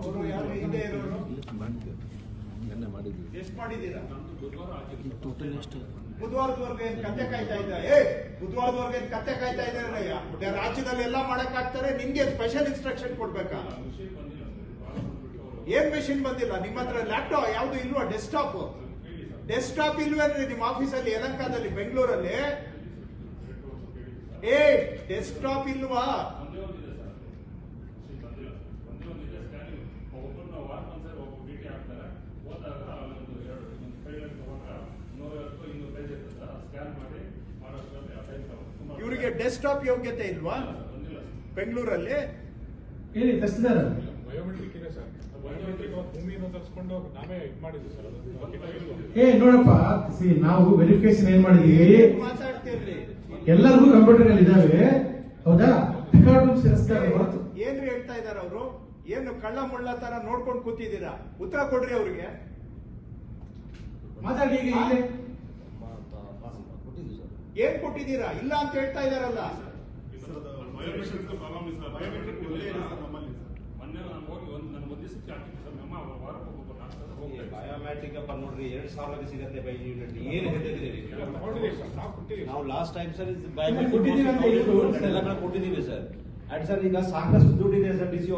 ಅವರು ಯಾರು ಹಿಂದೆ ಇರೋರು? ಎಷ್ಟು ಮಾಡಿದ್ದೀರಾ? ಬುಧವಾರದವರೆಗೆ ಏನ್ ಕತ್ತೆ ಕಾಯ್ತಾ ಇದ್ದ ಏ ಬುಧವಾರದವರೆಗೆ ಏನ್ ಕತ್ತೆ ಕಾಯ್ತಾ ಇದ್ದಾರೆ ರಾಜ್ಯದಲ್ಲಿ ಎಲ್ಲ ಮಾಡಕ್ ಆಗ್ತಾರೆ ನಿಮ್ಗೆ ಸ್ಪೆಷಲ್ ಇನ್ಸ್ಟ್ರಕ್ಷನ್ ಕೊಡ್ಬೇಕಾ? ಏನ್ ಮೆಷಿನ್ ಬಂದಿಲ್ಲ? ನಿಮ್ಮ ಹತ್ರ ಲ್ಯಾಪ್ಟಾಪ್ ಯಾವ್ದು ಇಲ್ವಾ? ಡೆಸ್ಕ್ಟಾಪ್ ಡೆಸ್ಕ್ಟಾಪ್ ಇಲ್ವೇನ್ರಿ ನಿಮ್ಮ ಆಫೀಸಲ್ಲಿ ಯಲಂಕಾದಲ್ಲಿ ಬೆಂಗಳೂರಲ್ಲಿ? ಏ ಡೆಸ್ಕ್ಟಾಪ್ ಇಲ್ವಾ? ಇವರಿಗೆ ಡೆಸ್ಕ್ಟಾಪ್ ಯೋಗ್ಯತೆ ಇಲ್ವಾ? ಬೆಂಗಳೂರಲ್ಲಿ? ಹೇಳಿ ತಸ್ತಿದಾರ ಬಯೋಮೆಟ್ರಿಕ್ ಇದೆ ಸರ್. ಬಯೋಮೆಟ್ರಿಕ್ ಭೂಮಿಯನ್ನು ತರಿಸ್ಕೊಂಡು ನಾವೇ ಇದು ಮಾಡಿದ್ವಿ ಸರ್ ಏ ನೋಡಪ್ಪ ಸಿ ನಾವು ವೆರಿಫಿಕೇಶನ್ ಏನ್ ಮಾಡಿದ್ವಿ? ಏನ್ ಮಾತಾಡ್ತಿರ್ಲಿ. ಎಲ್ಲರಿಗೂ ಕಂಪ್ಯೂಟರ್ ಇದಾವೆ ಹೌದಾ? ರೆಕಾರ್ಡ್ ಸೇರಿಸ್ತಾರೆ ಹೊರತು ಏನ್ರಿ ಹೇಳ್ತಾ ಇದ್ದಾರೆ ಅವರು? ಏನು ಕಳ್ಳ ಮುಳ್ಳ ತರ ನೋಡ್ಕೊಂಡು ಕೂತಿದ್ದೀರಾ? ಉತ್ತರ ಕೊಡ್ರಿ ಅವ್ರಿಗೆ. ಮಾತಾಡಿ ಈಗ. ಏನ್ ಕೊಟ್ಟಿದ್ದೀರಾ? ಇಲ್ಲ ಅಂತ ಹೇಳ್ತಾ ಇದಾರಲ್ಲ ಬಯೋಮೆಟ್ರಿಕ್ ಬಯೋಮ್ಯಾಟ್ರಿಕ್ ಅಪ್ಪ ನೋಡ್ರಿ ಎರಡ್ ಸಾವಿರ ಸಿಗತ್ತೆ ಬೈ ಯೂನಿಟ್ ಏನು ನಾವು ಲಾಸ್ಟ್ ಟೈಮ್ ಸರ್ ಬಯೋಮೆಟ್ರಿಕ್ ಕೊಟ್ಟಿದ್ದೀವಿ. ಸರ್ ಅಂಡ್ ಸರ್ ಈಗ ಸಾಕಷ್ಟು ದುಡ್ಡಿದೆ ಸರ್ ಡಿ ಸಿ